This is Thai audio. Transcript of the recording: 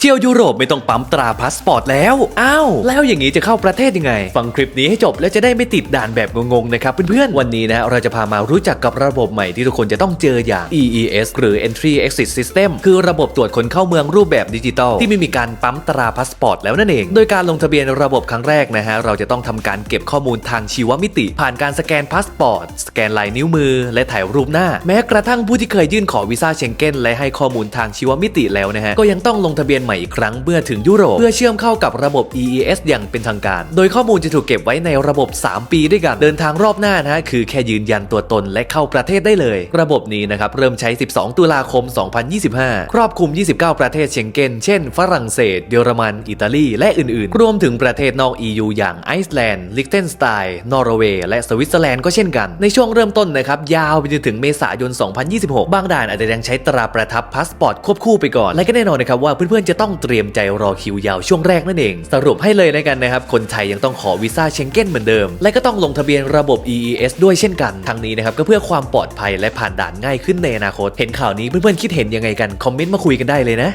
เที่ยวยุโรปไม่ต้องปั๊มตราพาสปอร์ตแล้ว อ้าว แล้วอย่างนี้จะเข้าประเทศยังไง ฟังคลิปนี้ให้จบแล้วจะได้ไม่ติดด่านแบบงงๆนะครับเพื่อนๆ วันนี้นะ เราจะพามารู้จักกับระบบใหม่ที่ทุกคนจะต้องเจออย่าง EES หรือ Entry Exit System คือระบบตรวจคนเข้าเมืองรูปแบบดิจิตอลที่ไม่มีการปั๊มตราพาสปอร์ตแล้วนั่นเอง โดยการลงทะเบียนระบบครั้งแรกนะฮะ เราจะต้องทำการเก็บข้อมูลทางชีวมิติ ผ่านการสแกนพาสปอร์ต สแกนลายนิ้วมือ และถ่ายรูปหน้า แม้กระทั่งผู้ที่เคยยื่นขอวีซ่าเชงเก้นและให้ข้อมูลทางชีวมิติแล้วนะฮะ ก็ยังต้องลงทะเบียนใหม่อีกครั้งเมื่อถึงยุโรป เพื่อเชื่อมเข้ากับระบบ EES อย่างเป็นทางการ โดยข้อมูลจะถูกเก็บไว้ในระบบ 3 ปีด้วยกันเดินทางรอบหน้านะฮะคือแค่ยืนยันตัวตนและเข้าประเทศได้เลย ระบบนี้นะครับเริ่มใช้ 12 ตุลาคม 2025 ครอบคลุม 29 ประเทศเชงเก้นเช่น ฝรั่งเศส เยอรมัน อิตาลี และอื่นๆ รวมถึงประเทศนอก EU อย่างไอซ์แลนด์ ลิกเทนสไตน์ นอร์เวย์ และสวิตเซอร์แลนด์ก็เช่นกัน ในช่วงเริ่มต้นนะครับยาวไปจนถึงเมษายน 2026 บางด่านอาจจะยังใช้ตราประทับพาสปอร์ตควบคู่ไปก่อน และก็แน่นอนนะครับว่าเพื่อนๆจะต้องเตรียมใจรอคิวยาวช่วงแรกนั่นเอง สรุปให้เลยนะกันนะครับ คนไทยยังต้องขอวีซ่าเชงเก้นเหมือนเดิม และก็ต้องลงทะเบียนระบบ EES ด้วยเช่นกันทางนี้นะครับก็เพื่อความปลอดภัยและผ่านด่านง่ายขึ้นในอนาคต เห็นข่าวนี้เพื่อนๆคิดเห็นยังไงกันคอมเมนต์มาคุยกันได้เลยนะ